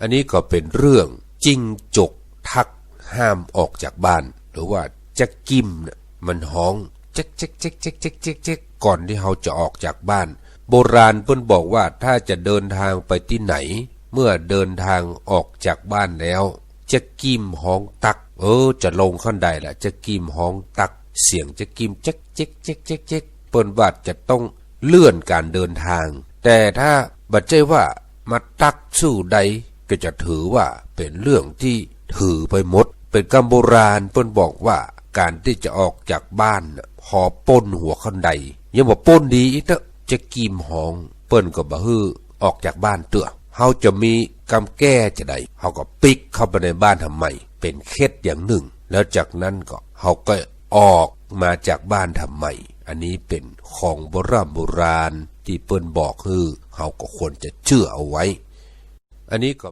อันนี้ก็เป็นเรื่องจิ้งจกทักห้ามออกจากบ้าน หรือว่าจะกิมเนี่ยมันห้องเจ๊กเจ๊กเจ๊กเจ๊กเจ๊กเจ๊กเจ๊กก่อนที่เขาจะออกจากบ้าน โบราณเพิ่นบอกว่าถ้าจะเดินทางไปที่ไหน เมื่อเดินทางออกจากบ้านแล้ว จะกิมห้องตัก เออ จะลงขั้นใดล่ะ จะกิมห้องตัก เสียงจะกิมเจ๊กเจ๊กเจ๊กเจ๊กเจ๊กเปิ้นว่าจะต้องเลื่อนการเดินทาง แต่ถ้าบัดใจว่ามาตักสู้ใด ก็จะถือว่าเป็นเรื่องที่ถือไปหมด เป็นคำโบราณเปิ้นบอกว่าการที่จะออกจากบ้านน่ะพอป้นหัวขันใด ยังบอกป้นดีอีกเะจะกิมหองเปิ้นก็บ่ฮือออกจากบ้านเตือเฮาจะมีกำแก้จะใดเฮาก็ปิกเข้าไปในบ้านทำไมเป็นเคล็ดอย่างหนึ่ง แล้วจากนั้นก็เฮาก็ออกมาจากบ้านทำไมอันนี้เป็นของโบราณโบราณที่เปิ้นบอกคือเฮาก็ควรจะเชื่อเอาไว้ อันนี้ก็